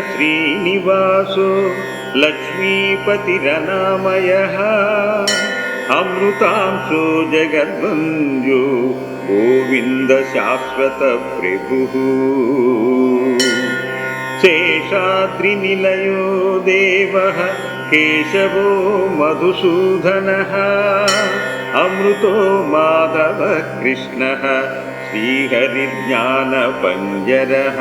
श्रीवेङ्कटेशः श्रीनिवासो लक्ष्मीपतिरनामयः अमृतांशो जगद्वन्द्यो गोविन्दशाश्वतप्रभुः शेषाद्रिनिलयो देवः केशवो मधुसूदनः अमृतो माधवः कृष्णः श्रीहरिज्ञानपञ्जरः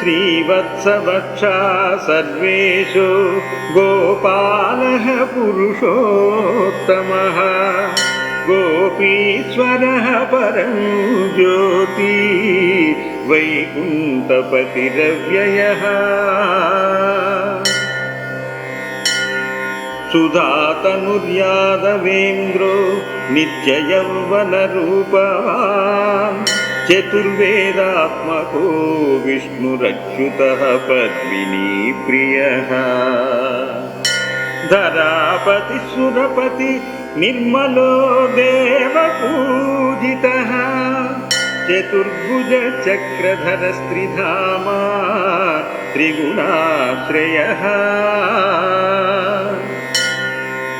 श्रीवत्सवक्षा सर्वेषु गोपालः पुरुषोत्तमः गोपीश्वरः परं ज्योति वैकुण्ठपतिरव्ययः सुधातनुर्यादवेन्द्रो नित्ययौवनरूपवान् चतुर्वेदात्मको विष्णुरच्युतः पद्मिनीप्रियः धरापति सुरपति निर्मलो देवपूजितः चतुर्भुजचक्रधरस्त्रिधामा त्रिगुणाश्रयः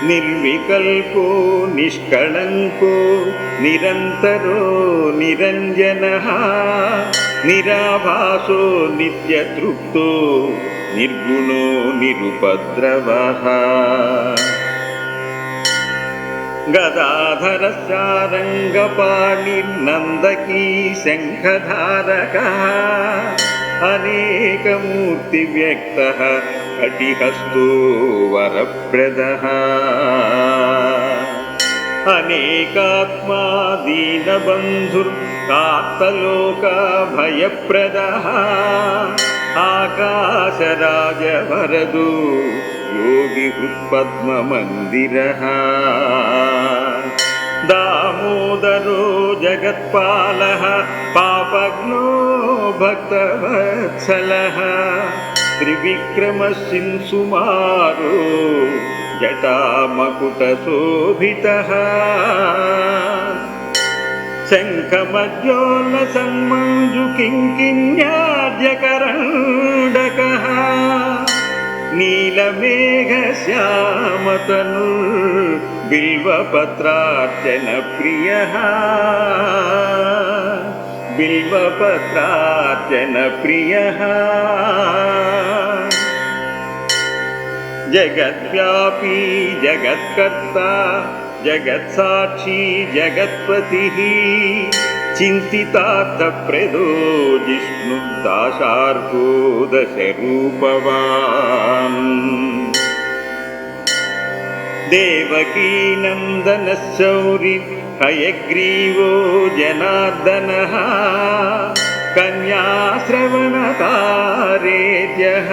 निर्विकल्पो निष्कळङ्को निरन्तरो निरञ्जनः निराभासो नित्यतृप्तो निर्गुणो निरुपद्रवः गदाधरसारङ्गपाणिर्नन्दकी शङ्खधारकः अनेकमूर्तिव्यक्तः కటిహస్తో వరప్రదః. అనేకాత్మా దీనబంధుర్కాప్తలోకభయప్రదः ఆకాశరాజవరదు యోగి హృత్పద్మమందిరः దామోదరో జగత్పాలः పాపగ్నో భక్తవత్సలः. త్రివిక్రమ సింసుమారు సింసుమారో జటామకుటశోభిత శంఖమజ్జోల సన్మంజు కింకిన్యాద్యకరండక నీలమేఘశ్యామతను బిల్వపత్రార్చన ప్రియ. बिल्वपत्रार्चनप्रियः जगद्व्यापी जगत्कर्ता जगत्साक्षी जगत्पतिः। चिन्तितार्थप्रदो जिष्णुदाशार्को दशरूपवान् देवकीनन्दनशौरि हयग्रीवो जनार्दनः कन्याश्रवणतारेद्यः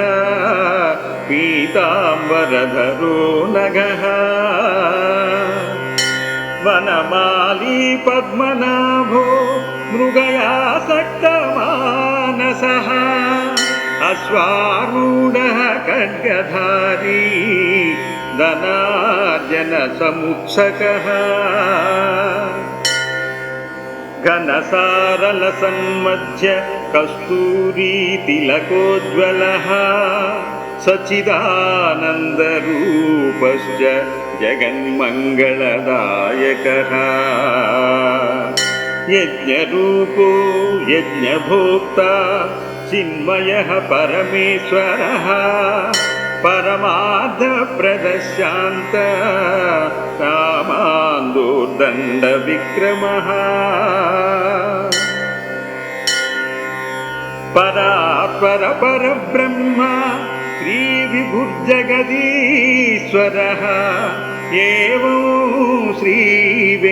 पीताम्बरधरो नगः वनमाली पद्मनाभो मृगयासक्तमानसः अश्वारूढः खड्गधारी धनार्जनसमुत्सकः घनसारलसन्मध्य कस्तूरीतिलकोज्ज्वलः सच्चिदानन्दरूपश्च जगन्मङ्गलदायकः यज्ञरूपो यज्ञभोक्ता चिन्मयः परमेश्वरः परमार्धप्रदशान्त रामान्दोर्दण्डविक्रमः परात्पर परब्रह्म श्रीविभुर्जगदीश्वरः एवं श्रीवेङ्कटेशस्य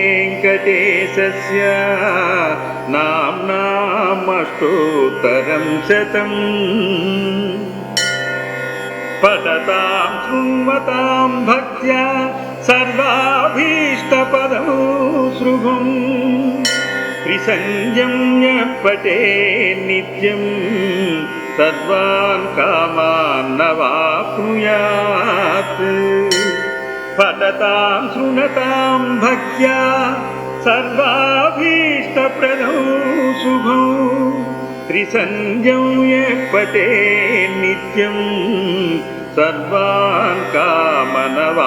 नाम्नामष्टोत्तरं शतम् पठतां शृण्वतां भक्त्या सर्वाभीष्टपदौ सृगुम् त्रिसञ्जम्य पटे नित्यं सर्वान् कामान् न वाप्नुयात् पठतां शृणतां भक्त्या सर्वाभीष्टप्रदौ शुभौ त्रिसन्ध्यं यः पटे नित्यं सर्वान् कामनवाप्नुयात्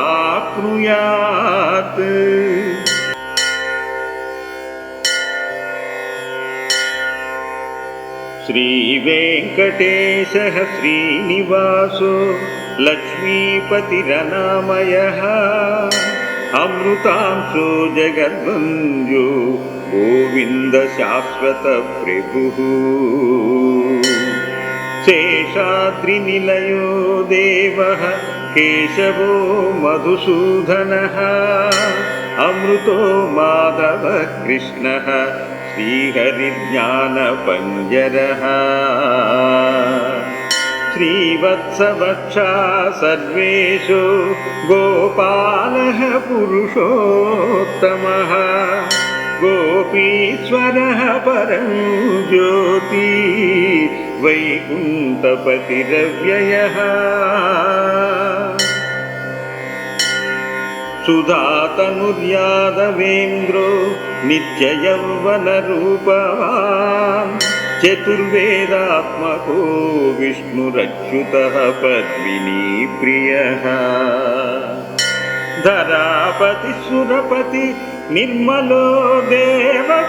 श्रीवेङ्कटेशः श्रीनिवासो लक्ष्मीपतिरनामयः अमृतांशो जगद्वन्द्यो गोविन्दशाश्वतप्रभुः शेषाद्रिनिलयो देवः केशवो मधुसूदनः अमृतो माधवः कृष्णः श्रीहरिज्ञानपञ्जरः श्रीवत्सवक्षा सर्वेषु गोपालः पुरुषोत्तमः गोपीश्वरः परं ज्योति वैकुण्ठपतिरव्ययः सुधातनुर्यादवेन्द्रो नित्ययौवनरूपवान् चतुर्वेदात्मको विष्णुरच्युतः पद्मिनीप्रियः धरापति सुरपति निर्मलो देवपूजितः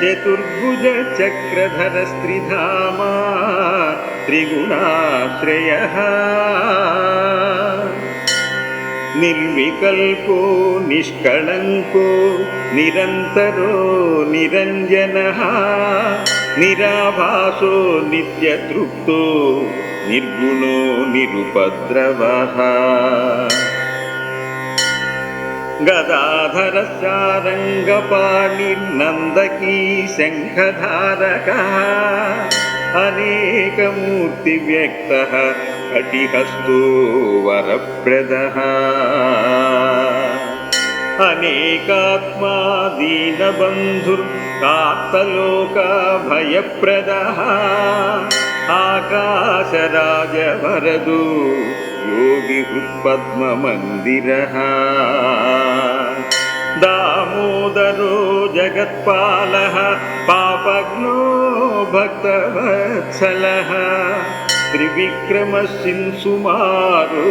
चतुर्भुज चक्रधरस्त्रिधामा त्रिगुणाश्रयः निर्विकल्पो निष्कळङ्को निरन्तरो निरञ्जनः निराभासो नित्यतृप्तो निर्गुणो निरुपद्रवः गदाधरश्चारङ्गपाणिर्नन्दकी शङ्खधारकः अनेकमूर्तिव्यक्तः कटिहस्तो वरप्रदः अनेकात्मा दीनबन्धुर्कात्तलोकभयप्रदः आकाशराजवरदो योगिहृत्पद्ममन्दिरः दामोदरो जगत्पालः पापग्नो भक्तवत्सलः त्रिविक्रमसिंसुमारो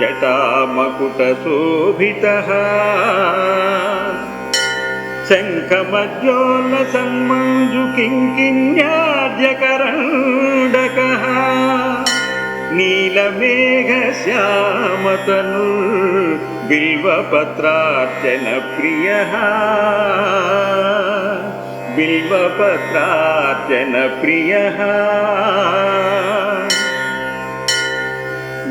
जटामकुटशोभितः शङ्खमज्जोलसन्मञ्जुकिङ्किण्यार्यकरण्डकः नीलमेघश्यामतनु बिल्वपत्रार्चनप्रियः। बिल्वपत्रार्चनप्रियः।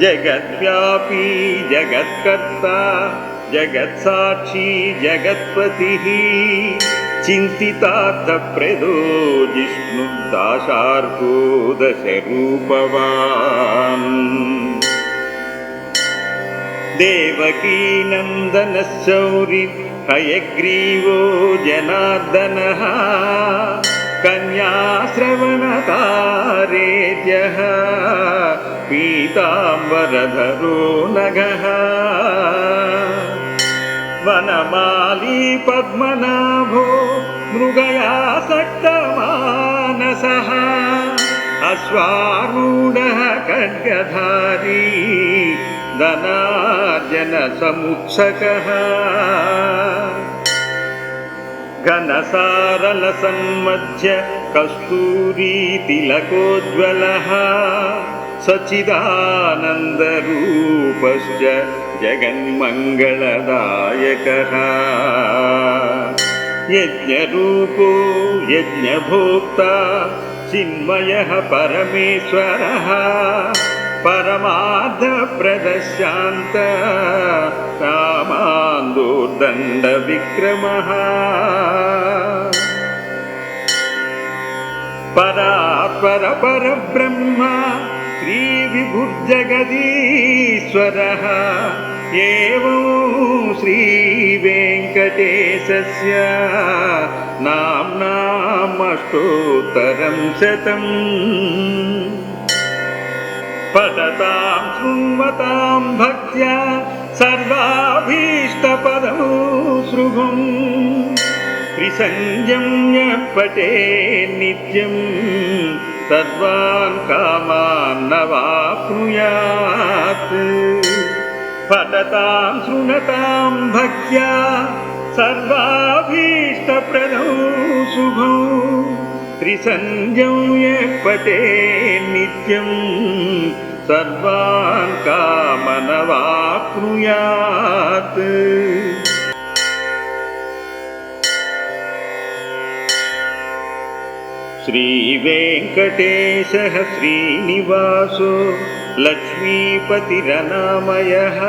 जगद्व्यापी जगत्कर्ता जगत्साक्षी जगत्पतिः चिन्तितार्थप्रदो जिष्णुदाशार्को दशरूपवान् देवकीनन्दनशौरि हयग्रीवो जनार्दनः कन्याश्रवणतारेद्यः पीताम्बरधरो नगः। वनमाली पद्मनाभो मृगयासक्तमानसः अश्वारूढः खड्गधारी धनार्जनसमुत्सकः घनसारलसन्मध्य कस्तूरीतिलकोज्ज्वलः सच्चिदानन्दरूपश्च जगन्मङ्गलदायकः यज्ञरूपो यज्ञभोक्ता चिन्मयः परमेश्वरः परमार्धप्रदशान्त रामान्दोर्दण्डविक्रमः परात्पर परब्रह्म श्रीविभुर्जगदीश्वरः एवं श्रीवेङ्कटेशस्य नाम्नामष्टोत्तरं शतम् पठतां शृण्वतां भक्त्या सर्वाभीष्टपदौ सृगुम् त्रिसञ्जम्य पटे नित्यं सर्वान् कामान्नवाप्नुयात् पठतां शृणतां भक्त्या सर्वाभीष्टप्रदौ शुभौ त्रिसञ्जम्य पटे नित्यं सर्वान् कामनवाप्नुयात् श्रीवेङ्कटेशः श्रीनिवासो लक्ष्मीपतिरनामयः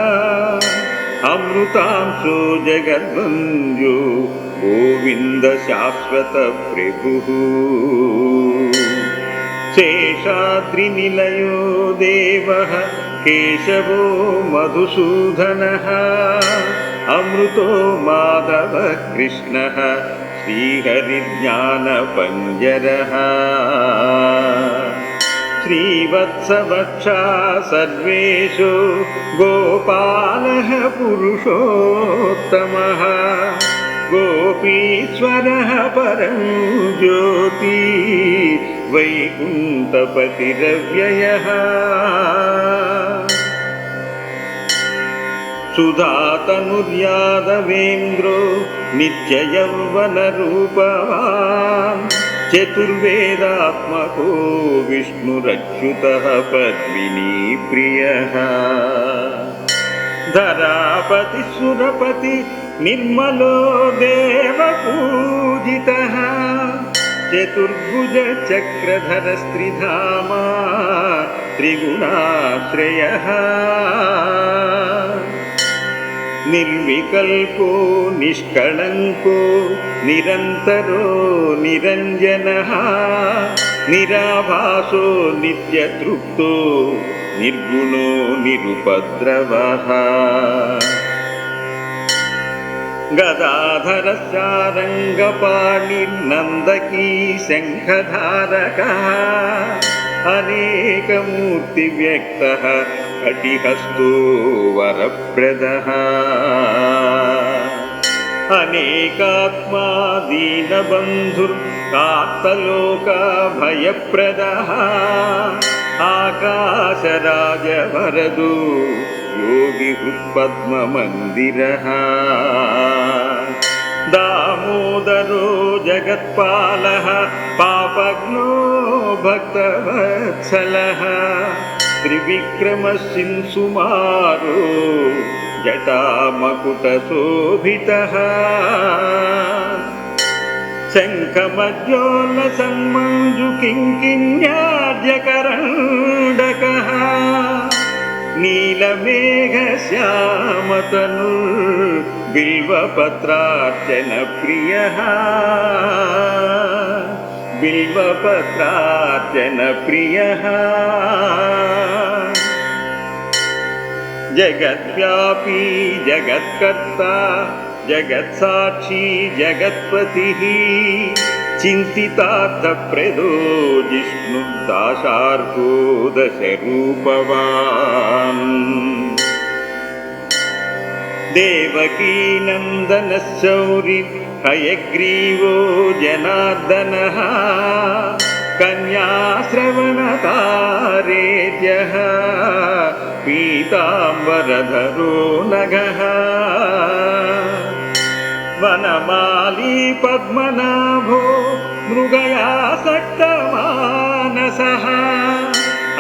अमृतांशो जगद्वन्द्यो गोविन्दशाश्वतप्रभुः शेषाद्रिनिलयो देवः केशवो मधुसूदनः अमृतो माधवः कृष्णः श्रीहरिज्ञानपञ्जरः श्रीवत्सवक्षा सर्वेषु गोपालः पुरुषोत्तमः गोपीश्वरः परं ज्योति वैकुण्ठपतिरव्ययः सुधातनुर्यादवेन्द्रो नित्ययौवनरूपवान् चतुर्वेदात्मको विष्णुरच्युतः पद्मिनीप्रियः धरापति सुरपति निर्मलो देवपूजितः चतुर्भुज चक्रधरस्त्रिधामा त्रिगुणाश्रयः निर्विकल्पो निष्कळङ्को निरन्तरो निरञ्जनः निराभासो नित्यतृप्तो निर्गुणो निरुपद्रवः गदाधरश्चारङ्गपाणिर्नन्दकी शङ्खधारकः अनेकमूर्तिव्यक्तः कटिहस्तो वरप्रदः अनेकात्मा दीनबन्धुर्कात्तलोकाभयप्रदः आकाशराजवरदो योगिहृत्पद्ममन्दिरः दामोदरो जगत्पालः पापग्नो भक्तवत्सलः త్రివిక్రమ సింసుమారు సింసుమారో జటామకుటశోభిత శంఖమజ్జోల సన్మంజు కింకిన్యాద్యకరండక నీలమేఘశ్యామతను బిల్వపత్రార్చన ప్రియ. बिल्वपत्रार्चनप्रियः बिल्वपत्रार्चनप्रियः जगद्व्यापी जगत्कर्ता जगत्साक्षी जगत्पतिः। चिन्तितार्थप्रदो जिष्णुदाशार्को दशरूपवान् देवकीनन्दनशौरि हयग्रीवो जनार्दनः कन्याश्रवणतारेज्यः पीताम्बरधरो नगः वनमाली पद्मनाभो मृगयासक्तमानसः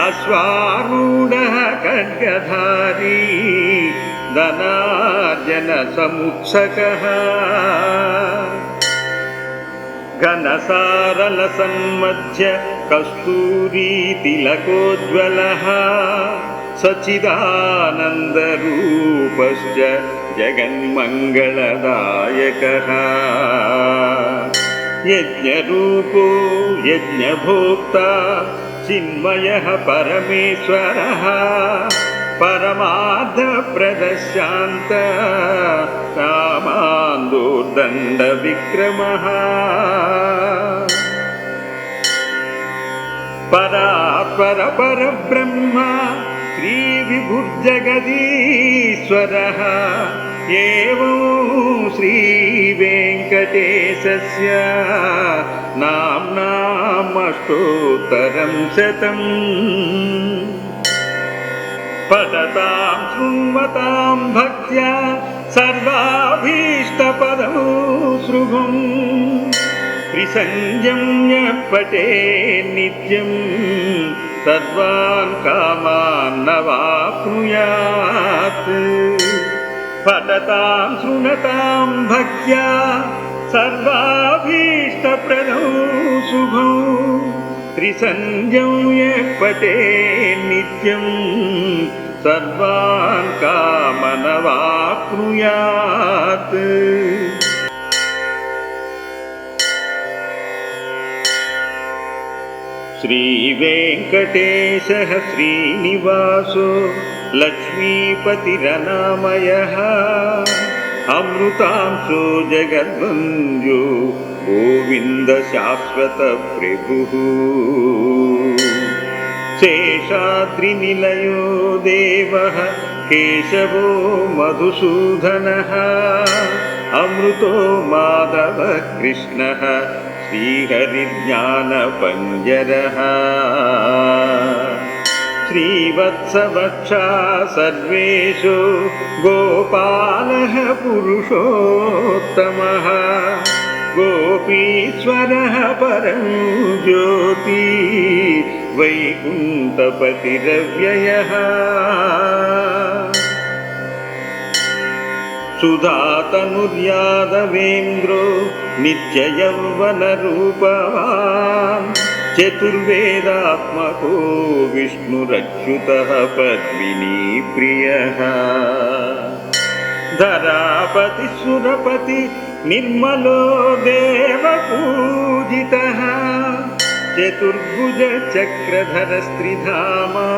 अश्वारूढः खड्गधारी धनार्जनसमुत्सकः घनसारलसन्मध्य कस्तूरीतिलकोज्ज्वलः सच्चिदानन्दरूपश्च जगन्मङ्गलदायकः यज्ञरूपो यज्ञभोक्ता चिन्मयः परमेश्वरः परमार्धप्रदशान्त कामान्दोर्दण्डविक्रमः परापर परब्रह्म श्रीविभुर्जगदीश्वरः एवं श्रीवेङ्कटेशस्य नाम्नामष्टोत्तरं शतम् पठतां शृण्वतां भक्त्या सर्वाभीष्टपदौ सृभुम् त्रिसञ्जम्य पटे नित्यं सर्वान् कामान् न वाप्नुयात् पठतां शृणतां भक्त्या सर्वाभीष्टप्रदौ शुभौ त्रिसञ्जम्य पटे नित्यं सर्वान् कामनवाप्नुयात् श्रीवेङ्कटेशः श्रीनिवासो लक्ष्मीपतिरनामयः अमृतांशो जगद्वन्द्यो गोविन्दशाश्वतप्रभुः शेषाद्रिनिलयो देवः केशवो मधुसूदनः अमृतो माधवः कृष्णः श्रीहरिज्ञानपञ्जरः श्रीवत्सवक्षा सर्वेषु गोपालः पुरुषोत्तमः गोपीश्वरः परं ज्योति वैकुण्ठपतिरव्ययः सुधातनुर्यादवेन्द्रो नित्ययौवनरूपवान् चतुर्वेदात्मको विष्णुरच्युतः पद्मिनीप्रियः धरापतिसुरपति निर्मलो देवपूजितः चतुर्भुजचक्रधरस्त्रिधामा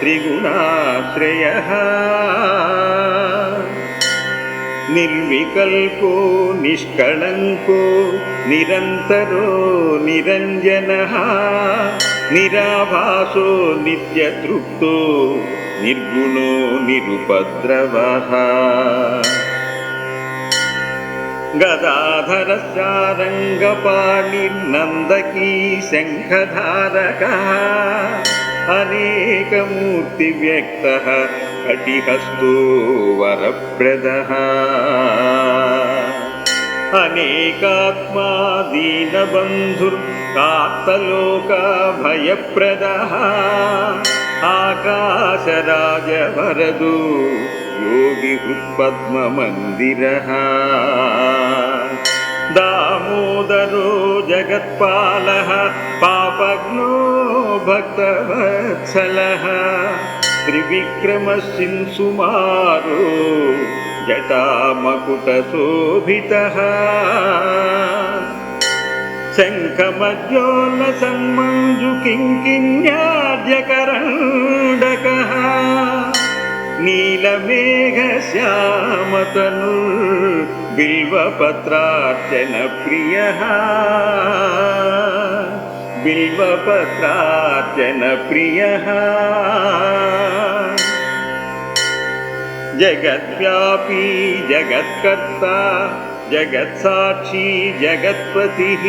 त्रिगुणाश्रयः निर्विकल्पो निष्कळङ्को निरन्तरो निरञ्जनः निराभासो नित्यतृप्तो निर्गुणो निरुपद्रवः गदाधरश्चारङ्गपाणिर्नन्दकी शङ्खधारकः अनेकमूर्तिव्यक्तः कटिहस्तो वरप्रदः अनेकात्मा दीनबन्धुर्कात्तलोकभयप्रदः आकाशराजवरदो योगिहृत्पद्ममन्दिरः दामोदरो जगत्पालः पापग्नो भक्तवत्सलः त्रिविक्रमसिंसुमारो जटामकुटशोभितः शङ्खमज्जोलसन्मञ्जुकिङ्किण्यार्यकरण्डकः नीलमेघश्यामतनु बिल्वपत्रार्चनप्रियः बिल्वपत्रार्चनप्रियः जगद्व्यापी जगत्कर्ता जगत्साक्षी जगत्पतिः।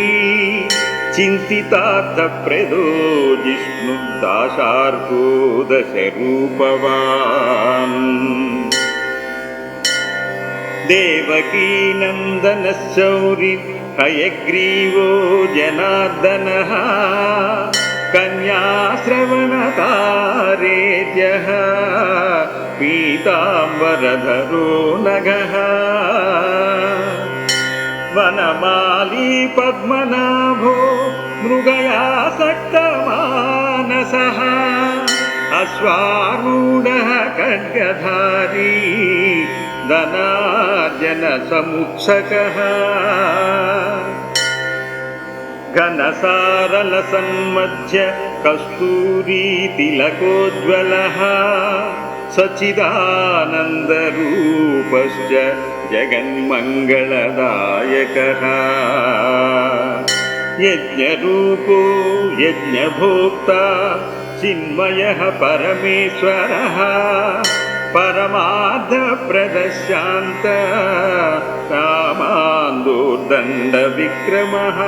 चिन्तितार्थप्रदो जिष्णुदाशार्को दशरूपवान् देवकीनन्दनशौरि हयग्रीवो जनार्दनः कन्याश्रवणतारेद्यः पीताम्बरधरो नगः वनमाली पद्मनाभो मृगयासक्तमानसः अश्वारूढः खड्गधारी धनार्जनसमुत्सकः घनसारलसन्मध्य कस्तूरीतिलकोज्ज्वलः सच्चिदानन्दरूपश्च जगन्मङ्गलदायकः यज्ञरूपो यज्ञभोक्ता चिन्मयः परमेश्वरः परमार्धप्रदायकः प्रदशान्त रामान्दोर्दण्डविक्रमः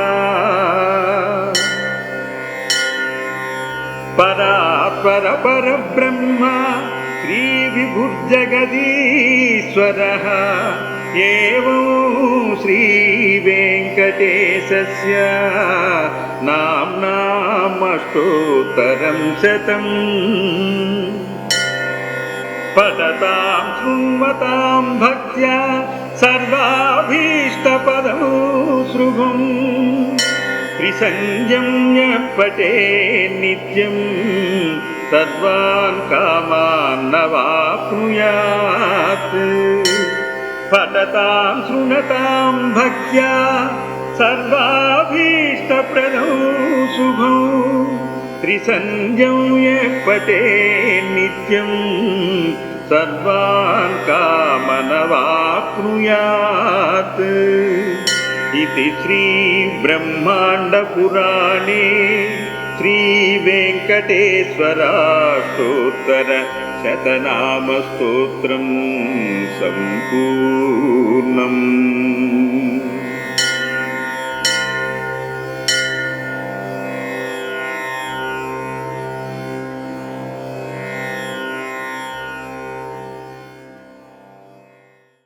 परात्पर परब्रह्म श्रीविभुर्जगदीश्वरः एवं श्रीवेङ्कटेशस्य नाम्नामष्टोत्तरं शतम् पठतां शृण्वतां भक्त्या सर्वाभीष्टपदौ सृभुम् त्रिसञ्जम्य पटे नित्यं सर्वान् कामान् नवाप्नुयात् पठतां शृणतां भक्त्या सर्वाभीष्टप्रदौ शुभौ त्रिसञ्जम्य पटे नित्यं सर्वान् कामनवाप्नुयात् इति श्रीब्रह्माण्डपुराणे श्रीवेङ्कटेश्वराष्टोत्तर शतनामस्तोत्रं सम्पूर्णम्